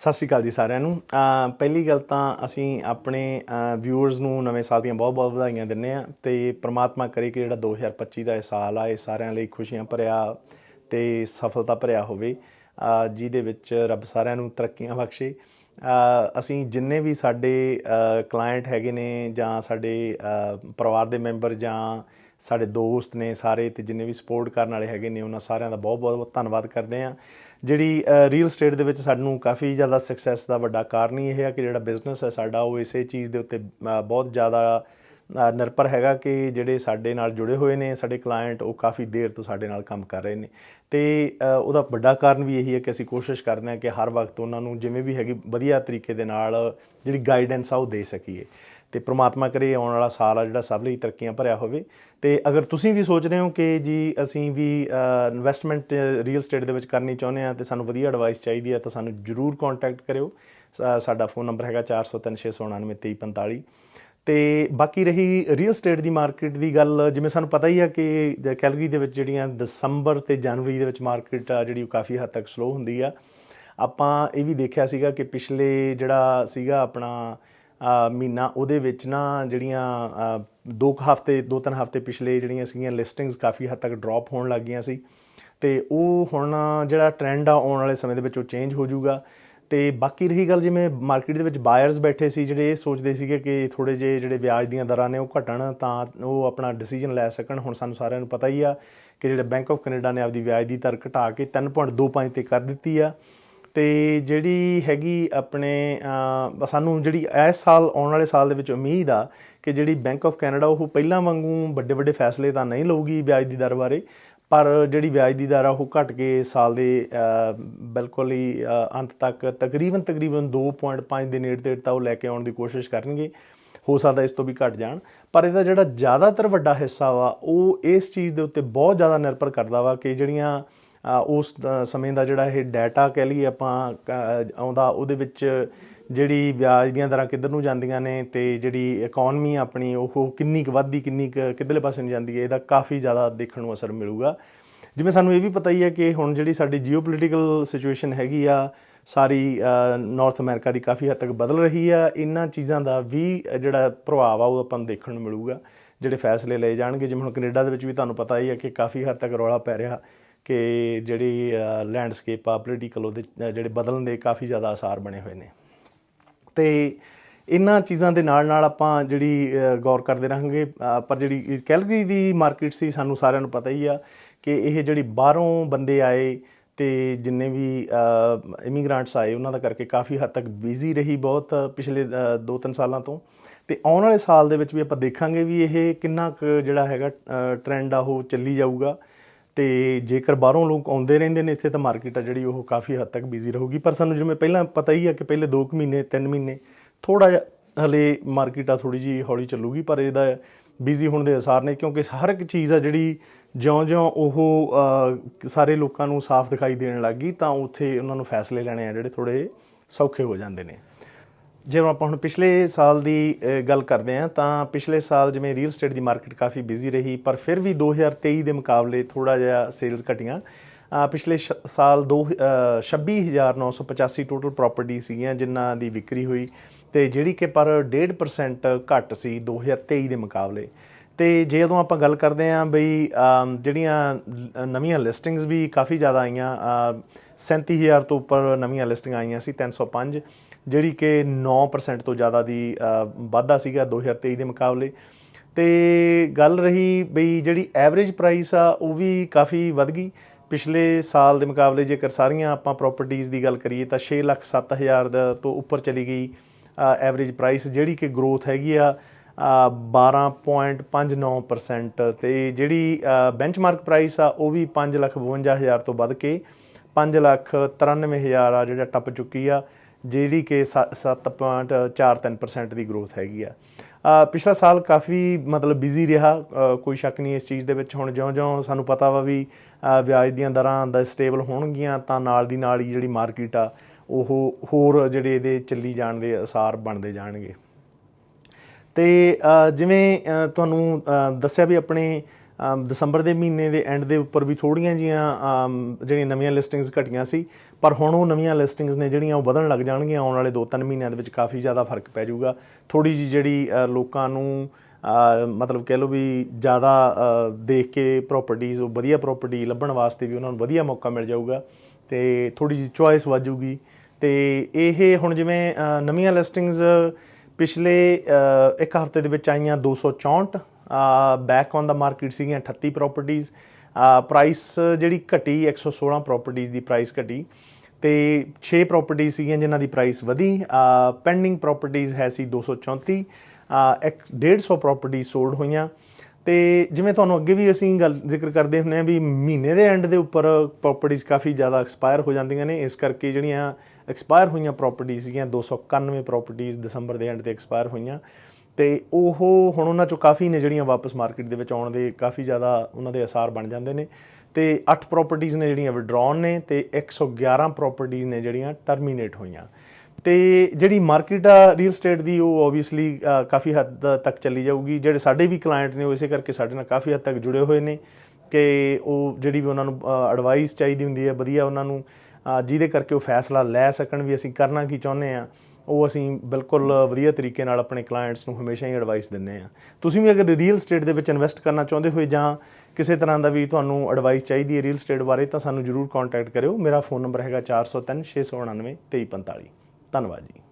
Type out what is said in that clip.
ਸਤਿ ਸ਼੍ਰੀ ਅਕਾਲ ਜੀ ਸਾਰਿਆਂ ਨੂੰ। ਪਹਿਲੀ ਗੱਲ ਤਾਂ ਅਸੀਂ ਆਪਣੇ ਵਿਊਅਰਸ ਨੂੰ ਨਵੇਂ ਸਾਲ ਦੀਆਂ ਬਹੁਤ-ਬਹੁਤ ਵਧਾਈਆਂ ਦਿੰਨੇ ਆ ਤੇ ਪ੍ਰਮਾਤਮਾ ਕਰੇ ਕਿ ਜਿਹੜਾ 2025 ਦਾ ਇਹ ਸਾਲ ਆ, ਇਹ ਸਾਰਿਆਂ ਲਈ ਖੁਸ਼ੀਆਂ ਭਰਿਆ ਤੇ ਸਫਲਤਾ ਭਰਿਆ ਹੋਵੇ ਜਿਹਦੇ ਵਿੱਚ ਰੱਬ ਸਾਰਿਆਂ ਨੂੰ ਤਰੱਕੀਆਂ ਬਖਸ਼ੇ। ਅਸੀਂ ਜਿੰਨੇ ਵੀ ਸਾਡੇ ਕਲਾਇੰਟ ਹੈਗੇ ਨੇ ਜਾਂ ਸਾਡੇ ਪਰਿਵਾਰ ਦੇ ਮੈਂਬਰ ਜਾਂ ਸਾਡੇ ਦੋਸਤ ਨੇ ਸਾਰੇ ਤੇ ਜਿੰਨੇ ਵੀ ਸਪੋਰਟ ਕਰਨ ਵਾਲੇ ਹੈਗੇ ਨੇ, ਉਹਨਾਂ ਸਾਰਿਆਂ ਦਾ ਬਹੁਤ-ਬਹੁਤ ਧੰਨਵਾਦ ਕਰਦੇ ਆ ਜਿਹੜੀ ਰੀਅਲ ਸਟੇਟ ਦੇ ਵਿੱਚ ਸਾਨੂੰ ਕਾਫੀ ਜ਼ਿਆਦਾ ਸਕਸੈਸ ਦਾ ਵੱਡਾ ਕਾਰਨ ਹੀ ਇਹ ਹੈ ਕਿ ਜਿਹੜਾ ਬਿਜ਼ਨਸ ਹੈ ਸਾਡਾ, ਉਹ ਇਸੇ ਚੀਜ਼ ਦੇ ਉੱਤੇ ਬਹੁਤ ਜ਼ਿਆਦਾ ਨਿਰਭਰ ਹੈਗਾ ਕਿ ਜਿਹੜੇ ਸਾਡੇ ਨਾਲ ਜੁੜੇ ਹੋਏ ਨੇ, ਸਾਡੇ ਕਲਾਇੰਟ ਉਹ ਕਾਫੀ ਦੇਰ ਤੋਂ ਸਾਡੇ ਨਾਲ ਕੰਮ ਕਰ ਰਹੇ ਨੇ। ਤੇ ਉਹਦਾ ਵੱਡਾ ਕਾਰਨ ਵੀ ਇਹੀ ਹੈ ਕਿ ਅਸੀਂ ਕੋਸ਼ਿਸ਼ ਕਰਦੇ ਹਾਂ ਕਿ ਹਰ ਵਕਤ ਉਹਨਾਂ ਨੂੰ ਜਿਵੇਂ ਵੀ ਹੈਗੀ ਵਧੀਆ ਤਰੀਕੇ ਦੇ ਨਾਲ ਜਿਹੜੀ ਗਾਈਡੈਂਸ ਆ ਉਹ ਦੇ ਸਕੀਏ। ਤੇ ਪ੍ਰਮਾਤਮਾ ਕਰੇ ਆਉਣ ਵਾਲਾ ਸਾਲ ਆ ਜਿਹੜਾ ਸਭ ਲਈ ਤਰੱਕੀਆਂ ਭਰਿਆ ਹੋਵੇ। ਤੇ ਅਗਰ ਤੁਸੀਂ ਵੀ ਸੋਚ ਰਹੇ ਹੋ ਕਿ ਜੀ ਅਸੀਂ ਵੀ ਇਨਵੈਸਟਮੈਂਟ ਰੀਅਲ ਸਟੇਟ ਦੇ ਵਿੱਚ ਕਰਨੀ ਚਾਹੁੰਦੇ ਆ ਤੇ ਸਾਨੂੰ ਵਧੀਆ ਐਡਵਾਈਸ ਚਾਹੀਦੀ ਹੈ ਤਾਂ ਸਾਨੂੰ ਜਰੂਰ ਕੰਟੈਕਟ ਕਰਿਓ। ਸਾਡਾ ਫੋਨ ਨੰਬਰ ਹੈਗਾ 4036992345 ਤੇ ਬਾਕੀ ਰਹੀ ਰੀਅਲ ਸਟੇਟ ਦੀ ਮਾਰਕੀਟ ਦੀ ਗੱਲ, ਜਿਵੇਂ ਸਾਨੂੰ ਪਤਾ ਹੀ ਆ ਕਿ ਜ- ਕੈਲਗਰੀ ਦੇ ਵਿੱਚ ਜਿਹੜੀਆਂ ਦਸੰਬਰ ਤੇ ਜਨਵਰੀ ਦੇ ਵਿੱਚ ਮਾਰਕੀਟ ਆ, ਜਿਹੜੀ ਉਹ ਕਾਫੀ ਹੱਦ ਤੱਕ ਸਲੋ ਹੁੰਦੀ ਆ। ਆਪਾਂ ਇਹ ਵੀ ਦੇਖਿਆ ਸੀਗਾ ਕਿ ਪਿਛਲੇ ਜਿਹੜਾ ਸੀਗਾ ਆਪਣਾ ਮਹੀਨਾ, ਉਹਦੇ ਵਿੱਚ ਨਾ ਜਿਹੜੀਆਂ ਦੋ ਕੁ ਹਫ਼ਤੇ, ਦੋ ਤਿੰਨ ਹਫ਼ਤੇ ਪਿਛਲੇ ਜਿਹੜੀਆਂ ਸੀਗੀਆਂ ਲਿਸਟਿੰਗਸ ਕਾਫੀ ਹੱਦ ਤੱਕ ਡ੍ਰੌਪ ਹੋਣ ਲੱਗ ਗਈਆਂ ਸੀ। ਤੇ ਉਹ ਹੁਣ ਜਿਹੜਾ ਟ੍ਰੈਂਡ ਆ ਆਉਣ ਵਾਲੇ ਸਮੇਂ ਦੇ ਵਿੱਚ ਉਹ ਚੇਂਜ ਹੋ ਜਾਊਗਾ। ਤੇ ਬਾਕੀ ਰਹੀ ਗੱਲ ਜਿਵੇਂ ਮਾਰਕੀਟ ਦੇ ਵਿੱਚ ਬਾਇਰਸ ਬੈਠੇ ਸੀ, ਜਿਹੜੇ ਇਹ ਸੋਚਦੇ ਸੀਗੇ ਕਿ ਥੋੜੇ ਜਿਹੇ ਜਿਹੜੇ ਵਿਆਜ ਦੀਆਂ ਦਰਾਂ ਨੇ ਉਹ ਘਟਣ, ਤਾਂ ਉਹ ਆਪਣਾ ਡਿਸੀਜਨ ਲੈ ਸਕਣ। ਹੁਣ ਸਾਨੂੰ ਸਾਰਿਆਂ ਨੂੰ ਪਤਾ ਹੀ ਆ ਕਿ ਜਿਹੜੇ ਬੈਂਕ ਆਫ ਕੈਨੇਡਾ ਨੇ ਆਪਦੀ ਵਿਆਜ ਦੀ ਦਰ ਘਟਾ ਕੇ 3.25 ਤੇ ਕਰ ਦਿੱਤੀ ਆ। ਤੇ ਜਿਹੜੀ ਹੈਗੀ ਆਪਣੇ ਸਾਨੂੰ ਜਿਹੜੀ ਇਸ ਸਾਲ ਆਉਣ ਵਾਲੇ ਸਾਲ ਦੇ ਵਿੱਚ ਉਮੀਦ ਆ ਕਿ ਜਿਹੜੀ ਬੈਂਕ ਆਫ ਕੈਨੇਡਾ ਉਹ ਪਹਿਲਾਂ ਵਾਂਗੂ ਵੱਡੇ ਵੱਡੇ ਫੈਸਲੇ ਤਾਂ ਨਹੀਂ ਲਊਗੀ ਵਿਆਜ ਦੀ ਦਰ ਬਾਰੇ ਪਰ ਜਿਹੜੀ ਵਿਆਜ ਦੀ ਦਰ ਆ, ਉਹ ਘਟ ਕੇ ਸਾਲ ਦੇ ਬਿਲਕੁਲ ਹੀ ਅੰਤ ਤੱਕ ਤਕਰੀਬਨ ਤਕਰੀਬਨ 2.5 ਦੇ ਨੇੜੇ ਤੇੜ ਤਾਂ ਉਹ ਲੈ ਕੇ ਆਉਣ ਦੀ ਕੋਸ਼ਿਸ਼ ਕਰਨਗੇ। ਹੋ ਸਕਦਾ ਇਸ ਤੋਂ ਵੀ ਘਟ ਜਾਣ। ਪਰ ਇਹਦਾ ਜਿਹੜਾ ਜ਼ਿਆਦਾਤਰ ਵੱਡਾ ਹਿੱਸਾ ਵਾ, ਉਹ ਇਸ ਚੀਜ਼ ਦੇ ਉੱਤੇ ਬਹੁਤ ਜ਼ਿਆਦਾ ਨਿਰਭਰ ਕਰਦਾ ਵਾ ਕਿ ਜਿਹੜੀਆਂ ਉਸ ਸਮੇਂ ਦਾ ਜਿਹੜਾ ਇਹ ਡਾਟਾ ਕਹਿ ਲਈਏ ਆਪਾਂ ਕ- ਆਉਂਦਾ, ਉਹਦੇ ਵਿੱਚ ਜਿਹੜੀ ਵਿਆਜ ਦੀਆਂ ਦਰਾਂ ਕਿੱਧਰ ਨੂੰ ਜਾਂਦੀਆਂ ਨੇ ਤੇ ਜਿਹੜੀ ਇਕਨੋਮੀ ਆਪਣੀ, ਉਹ ਕਿੰਨੀ ਕੁ ਵੱਧਦੀ, ਕਿੰਨੀ ਕੁ ਕਿੱਧਰਲੇ ਪਾਸੇ ਨੂੰ ਜਾਂਦੀ ਹੈ, ਇਹਦਾ ਕਾਫੀ ਜ਼ਿਆਦਾ ਦੇਖਣ ਨੂੰ ਅਸਰ ਮਿਲੂਗਾ। ਜਿਵੇਂ ਸਾਨੂੰ ਇਹ ਵੀ ਪਤਾ ਹੀ ਹੈ ਕਿ ਹੁਣ ਜਿਹੜੀ ਸਾਡੀ ਜੀਓਪੋਲਿਟੀਕਲ ਸਿਚੁਏਸ਼ਨ ਹੈਗੀ ਆ, ਸਾਰੀ ਨਾਰਥ ਅਮਰੀਕਾ ਦੀ ਕਾਫੀ ਹੱਦ ਤੱਕ ਬਦਲ ਰਹੀ ਆ, ਇਹਨਾਂ ਚੀਜ਼ਾਂ ਦਾ ਵੀ ਜਿਹੜਾ ਪ੍ਰਭਾਵ ਆ, ਉਹ ਆਪਾਂ ਨੂੰ ਦੇਖਣ ਨੂੰ ਮਿਲੂਗਾ, ਜਿਹੜੇ ਫੈਸਲੇ ਲਏ ਜਾਣਗੇ। ਜਿਵੇਂ ਹੁਣ ਕੈਨੇਡਾ ਦੇ ਵਿੱਚ ਵੀ ਤੁਹਾਨੂੰ ਪਤਾ ਹੀ ਹੈ ਕਿ ਕਾਫੀ ਹੱਦ ਤੱਕ ਰੌਲਾ ਪੈ ਰਿਹਾ ਕਿ ਜਿਹੜੀ ਲੈਂਡਸਕੇਪ ਆ ਪੋਲੀਟੀਕਲ ਉਹਦੇ ਅ, ਜਿਹੜੇ ਬਦਲਣ ਦੇ ਕਾਫੀ ਜ਼ਿਆਦਾ ਆਸਾਰ ਬਣੇ ਹੋਏ ਨੇ। ਤੇ ਇਹਨਾਂ ਚੀਜ਼ਾਂ ਦੇ ਨਾਲ ਨਾਲ ਆਪਾਂ ਜਿਹੜੀ ਗੌਰ ਕਰਦੇ ਰਹਾਂਗੇ ਪਰ ਜਿਹੜੀ ਕੈਲਗਰੀ ਦੀ ਮਾਰਕੀਟ ਸੀ ਸਾਨੂੰ ਸਾਰਿਆਂ ਨੂੰ ਪਤਾ ਹੀ ਆ ਕਿ ਇਹ ਜਿਹੜੀ ਬਾਹਰੋਂ ਬੰਦੇ ਆਏ ਤੇ ਜਿੰਨੇ ਵੀ ਇਮੀਗ੍ਰੈਂਟਸ ਆਏ ਉਹਨਾਂ ਦਾ ਕਰਕੇ ਕਾਫੀ ਹੱਦ ਤੱਕ ਬਿਜ਼ੀ ਰਹੀ ਬਹੁਤ ਪਿਛਲੇ 2-3 ਸਾਲਾਂ ਤੋਂ। ਤੇ ਆਉਣ ਵਾਲੇ ਸਾਲ ਦੇ ਵਿੱਚ ਵੀ ਆਪਾਂ ਦੇਖਾਂਗੇ ਵੀ ਇਹ ਕਿੰਨਾ ਕੁ ਜਿਹੜਾ ਹੈਗਾ ਟ੍ਰੈਂਡ ਆ ਉਹ ਚੱਲੀ ਜਾਊਗਾ। ਤੇ ਜੇਕਰ ਬਾਹਰੋਂ ਲੋਕ ਆਉਂਦੇ ਰਹਿੰਦੇ ਨੇ ਇੱਥੇ, ਤਾਂ ਮਾਰਕੀਟ ਆ ਜਿਹੜੀ ਉਹ ਕਾਫੀ ਹੱਦ ਤੱਕ ਬਿਜ਼ੀ ਰਹੂਗੀ। ਪਰ ਸਾਨੂੰ ਜਿਵੇਂ ਪਹਿਲਾਂ ਪਤਾ ਹੀ ਆ ਕਿ ਪਹਿਲੇ 2 ਮਹੀਨੇ 3 ਮਹੀਨੇ ਥੋੜਾ ਜਿਹਾ ਹਲੇ ਮਾਰਕੀਟ ਆ ਥੋੜੀ ਜੀ ਹੌਲੀ ਚੱਲੂਗੀ, ਪਰ ਇਹਦਾ ਬਿਜ਼ੀ ਹੋਣ ਦੇ ਅਸਾਰ ਨੇ, ਕਿਉਂਕਿ ਹਰ ਇੱਕ ਚੀਜ਼ ਆ ਜਿਹੜੀ ਜਿਉਂ-ਜਿਉਂ ਉਹ ਸਾਰੇ ਲੋਕਾਂ ਨੂੰ ਸਾਫ਼ ਦਿਖਾਈ ਦੇਣ ਲੱਗੀ ਤਾਂ ਉੱਥੇ ਉਹਨਾਂ ਨੂੰ ਫੈਸਲੇ ਲੈਣੇ ਆ ਜਿਹੜੇ ਥੋੜੇ ਸੌਖੇ ਹੋ ਜਾਂਦੇ ਨੇ। ਜੇ ਆਪਾਂ ਹੁਣ ਪਿਛਲੇ ਸਾਲ ਦੀ ਗੱਲ ਕਰਦੇ ਹਾਂ ਤਾਂ ਪਿਛਲੇ ਸਾਲ ਜਿਵੇਂ ਰੀਅਲ ਸਟੇਟ ਦੀ ਮਾਰਕੀਟ ਕਾਫੀ ਬਿਜ਼ੀ ਰਹੀ ਪਰ ਫਿਰ ਵੀ 2023 ਦੇ ਮੁਕਾਬਲੇ ਥੋੜਾ ਜਿਹਾ ਸੇਲਸ ਘਟੀਆਂ। ਪਿਛਲੇ ਸ਼- ਸਾਲ ਦੋ ਅ, 26985 ਟੋਟਲ ਪ੍ਰਾਪਰਟੀ ਸੀਗੀਆਂ ਜਿਨ੍ਹਾਂ ਦੀ ਵਿਕਰੀ ਹੋਈ ਤੇ ਜਿਹੜੀ ਕਿ ਪਰ 1.5% ਘੱਟ ਸੀ 2023 ਦੇ ਮੁਕਾਬਲੇ। ਤੇ ਜੇ ਜਦੋਂ ਆਪਾਂ ਗੱਲ ਕਰਦੇ ਹਾਂ ਬਈ ਜਿਹੜੀਆਂ ਨਵੀਆਂ ਲਿਸਟਿੰਗਸ ਵੀ ਕਾਫੀ ਜ਼ਿਆਦਾ ਆਈਆਂ ਅ, 37000 ਤੋਂ ਉੱਪਰ ਨਵੀਆਂ ਲਿਸਟਿੰਗ ਆਈਆਂ ਸੀ 305 ਜਿਹੜੀ ਕਿ 9% ਤੋਂ ਜ਼ਿਆਦਾ ਦੀ ਵਾਧਾ ਸੀਗਾ 2023 ਦੇ ਮੁਕਾਬਲੇ। ਤੇ ਗੱਲ ਰਹੀ ਬਈ ਜਿਹੜੀ ਐਵਰੇਜ ਪ੍ਰਾਈਸ ਆ ਉਹ ਵੀ ਕਾਫੀ ਵੱਧ ਗਈ। ਪਿਛਲੇ ਸਾਲ ਦੇ ਮੁਕਾਬਲੇ ਜੇਕਰ ਸਾਰੀਆਂ ਆਪਾਂ ਪ੍ਰਾਪਰਟੀਆਂ ਦੀ ਗੱਲ ਕਰੀਏ ਤਾਂ 6 ਲੱਖ 7000 ਦਾ ਤੋਂ ਉੱਪਰ ਚਲੀ ਗਈ ਐਵਰੇਜ ਪ੍ਰਾਈਸ ਜਿਹੜੀ ਕਿ ਗਰੋਥ ਹੈਗੀ ਆ ਅ, 12.59% ਤੇ ਜਿਹੜੀ ਬੈਂਚਮਾਰਕ ਪ੍ਰਾਈਸ ਆ ਉਹ ਵੀ 552000 ਤੋਂ ਵੱਧ ਕੇ 593000 ਆ ਜਿਹੜਾ ਟੱਪ ਚੁੱਕੀ ਆ। ਜਿਹੜੀ ਕਿ 7.43% ਦੀ ਗਰੋਥ ਹੈਗੀ ਆ। ਪਿਛਲਾ ਸਾਲ ਕਾਫੀ ਮਤਲਬ ਬਿਜ਼ੀ ਰਿਹਾ। ਕੋਈ ਸ਼ੱਕ ਨਹੀਂ ਇਸ ਚੀਜ਼ ਦੇ ਵਿੱਚ ਹੁਣ ਜਿਉਂ-ਜਿਉਂ ਸਾਨੂੰ ਪਤਾ ਵਾ ਵੀ ਵਿਆਜ ਦੀਆਂ ਦਰਾਂ ਦਾ ਸਟੇਬਲ ਹੋਣਗੀਆਂ ਤਾਂ ਨਾਲ ਦੀ ਨਾਲ ਹੀ ਜਿਹੜੀ ਮਾਰਕੀਟ ਆ, ਉਹ ਹੋਰ ਜਿਹੜੇ ਇਹਦੇ ਚੱਲੀ ਜਾਣ ਦੇ ਅਸਾਰ ਬਣਦੇ ਜਾਣਗੇ। ਤੇ ਜਿਵੇਂ ਤੁਹਾਨੂੰ ਦੱਸਿਆ ਵੀ ਆਪਣੇ ਦਸੰਬਰ ਦੇ ਮਹੀਨੇ ਦੇ ਐਂਡ ਦੇ ਉੱਪਰ ਵੀ ਥੋੜੀਆਂ ਜੀਆਂ ਜਿਹੜੀਆਂ ਨਵੀਆਂ ਲਿਸਟਿੰਗਸ ਘਟੀਆਂ ਸੀ, ਪਰ ਹੁਣ ਉਹ ਨਵੀਆਂ ਲਿਸਟਿੰਗਸ ਨੇ ਜਿਹੜੀਆਂ ਉਹ ਵਧਣ ਲੱਗ ਜਾਣਗੀਆਂ, ਆਉਣ ਵਾਲੇ 2-3 ਮਹੀਨਿਆਂ ਦੇ ਵਿੱਚ ਕਾਫੀ ਜ਼ਿਆਦਾ ਫ਼ਰਕ ਪੈ ਜਾਊਗਾ। ਥੋੜੀ ਜੀ ਜਿਹੜੀ ਲੋਕਾਂ ਨੂੰ ਮਤਲਬ ਕਹਿ ਲਓ ਵੀ ਜ਼ਿਆਦਾ ਦੇਖ ਕੇ ਪ੍ਰਾਪਰਟੀਆਂ ਉਹ ਵਧੀਆ ਪ੍ਰਾਪਰਟੀ ਲੱਭਣ ਵਾਸਤੇ ਵੀ ਉਹਨਾਂ ਨੂੰ ਵਧੀਆ ਮੌਕਾ ਮਿਲ ਜਾਊਗਾ ਤੇ ਥੋੜੀ ਜੀ ਚੁਆਇਸ ਵਾਜੂਗੀ ਤੇ ਇਹ ਹੁਣ ਜਿਵੇਂ ਨਵੀਆਂ ਲਿਸਟਿੰਗਸ ਪਿਛਲੇ ਇੱਕ ਹਫ਼ਤੇ ਦੇ ਵਿੱਚ ਆਈਆਂ 264 ਬੈਕ ਔਨ ਦਾ ਮਾਰਕੀਟ ਸੀਗੀਆਂ 38 ਪ੍ਰਾਪਰਟੀਆਂ ਪ੍ਰਾਈਸ ਜਿਹੜੀ ਘਟੀ 116 ਪ੍ਰਾਪਰਟੀਆਂ ਦੀ ਪ੍ਰਾਈਸ ਘਟੀ ਤੇ 6 ਪ੍ਰਾਪਰਟੀਆਂ ਸੀਗੀਆਂ ਜਿਨ੍ਹਾਂ ਦੀ ਪ੍ਰਾਈਸ ਵਧੀ ਪੈਂਡਿੰਗ ਪ੍ਰਾਪਰਟੀਆਂ ਹੈ ਸੀ 234 ਅ, ਇੱਕ 150 ਪ੍ਰਾਪਰਟੀ ਸੋਲਡ ਹੋਈਆਂ। ਤੇ ਜਿਵੇਂ ਤੁਹਾਨੂੰ ਅੱਗੇ ਵੀ ਅਸੀਂ ਗੱਲ ਜ਼ਿਕਰ ਕਰਦੇ ਹੁੰਦੇ ਆ ਵੀ ਮਹੀਨੇ ਦੇ ਐਂਡ ਦੇ ਉੱਪਰ ਪ੍ਰਾਪਰਟੀਆਂ ਕਾਫੀ ਜ਼ਿਆਦਾ ਐਕਸਪਾਇਰ ਹੋ ਜਾਂਦੀਆਂ ਨੇ ਇਸ ਕਰਕੇ ਜਿਹੜੀਆਂ ਐਕਸਪਾਇਰ ਹੋਈਆਂ ਪ੍ਰਾਪਰਟੀਆਂ ਸੀਗੀਆਂ 291 ਪ੍ਰਾਪਰਟੀਆਂ ਦਸੰਬਰ ਦੇ ਐਂਡ ਤੇ ਐਕਸਪਾਇਰ ਹੋਈਆਂ। ਤੇ ਉਹ ਹੁਣ ਉਹਨਾਂ ਚੋਂ ਕਾਫੀ ਨੇ ਜਿਹੜੀਆਂ ਵਾਪਸ ਮਾਰਕੀਟ ਦੇ ਵਿੱਚ ਆਉਣ ਦੇ ਕਾਫੀ ਜ਼ਿਆਦਾ ਉਹਨਾਂ ਦੇ ਅਸਾਰ ਬਣ ਜਾਂਦੇ ਨੇ। ਤੇ 8 ਪ੍ਰਾਪਰਟੀਆਂ ਨੇ ਜਿਹੜੀਆਂ ਵਿਡਰਾਉਨ ਨੇ ਤੇ 111 ਪ੍ਰਾਪਰਟੀਆਂ ਨੇ ਜਿਹੜੀਆਂ ਟਰਮੀਨੇਟ ਹੋਈਆਂ। ਤੇ ਜਿਹੜੀ ਮਾਰਕੀਟ ਆ ਰੀਅਲ ਸਟੇਟ ਦੀ ਉਹ ਓਬਵੀਅਸਲੀ ਕਾਫੀ ਹੱਦ ਤੱਕ ਚੱਲੀ ਜਾਊਗੀ। ਜਿਹੜੇ ਸਾਡੇ ਵੀ ਕਲਾਇੰਟ ਨੇ ਉਹ ਇਸੇ ਕਰਕੇ ਸਾਡੇ ਨਾਲ ਕਾਫੀ ਹੱਦ ਤੱਕ ਜੁੜੇ ਹੋਏ ਨੇ ਕਿ ਉਹ ਜਿਹੜੀ ਵੀ ਉਹਨਾਂ ਨੂੰ ਐਡਵਾਈਸ ਚਾਹੀਦੀ ਹੁੰਦੀ ਹੈ, ਵਧੀਆ ਉਹਨਾਂ ਨੂੰ ਜਿਹਦੇ ਕਰਕੇ ਉਹ ਫੈਸਲਾ ਲੈ ਸਕਣ ਵੀ ਅਸੀਂ ਕਰਨਾ ਕੀ ਚਾਹੁੰਦੇ ਆ ਉਹ ਅਸੀਂ ਬਿਲਕੁਲ ਵਧੀਆ ਤਰੀਕੇ ਨਾਲ ਆਪਣੇ ਕਲਾਇੰਟਸ ਨੂੰ ਹਮੇਸ਼ਾ ਹੀ ਐਡਵਾਈਸ ਦਿੰਦੇ ਆ ਤੁਸੀਂ ਵੀ ਅਗਰ ਰੀਅਲ ਸਟੇਟ ਦੇ ਵਿੱਚ ਇਨਵੈਸਟ ਕਰਨਾ ਚਾਹੁੰਦੇ ਹੋਏ ਜਾਂ ਕਿਸੇ ਤਰ੍ਹਾਂ ਦਾ ਵੀ ਤੁਹਾਨੂੰ ਐਡਵਾਈਸ ਚਾਹੀਦੀ ਹੈ ਰੀਅਲ ਸਟੇਟ ਬਾਰੇ, ਤਾਂ ਸਾਨੂੰ ਜਰੂਰ ਕੰਟੈਕਟ ਕਰਿਓ। ਮੇਰਾ ਫੋਨ ਨੰਬਰ ਹੈਗਾ 403 699 2345 ਧੰਨਵਾਦ ਜੀ।